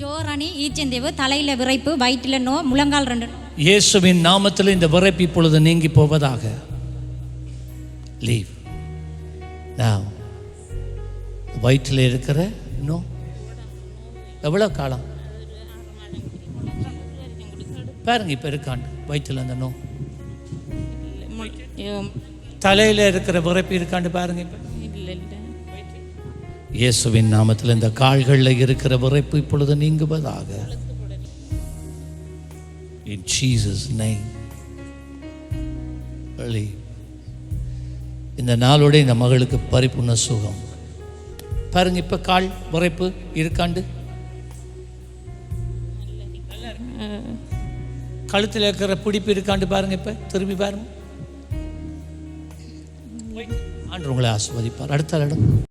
ஜோரணி ஈச்சந்தேவு தலையில விரைப்பு வயிற்றுல நோ முழங்கால் ரெண்டு. இயேசுவின் நாமத்தில் இந்த விரைப்பு இப்பொழுது நீங்கி போவதாக. லீவ் now வயிற்றில் இருக்கிற நோ. எவ்வளோ காலம்? பாருங்க இப்போ இருக்காண்டு வயிற்றில் அந்த நோ. தலையில் இருக்கிற விரைப்பு இருக்காண்டு பாருங்க இப்போ. இயேசுவின் நாமத்தில் இந்த கால்களில் இருக்கிற விரைப்பு இப்பொழுது நீங்குவதாக. In Jesus' name. இந்த நாளோட இந்த மகளுக்கு பரிபூர்ண சுகம். பாருங்க இப்ப கால் உரைப்பு இருக்காண்டு? கழுத்தில் இருக்கிற பிடிப்பு இருக்காண்டு பாருங்க இப்ப. திரும்பி பாருங்க. ஆண்டு உங்களை ஆஸ்வதிப்பார் அடுத்த இடம்.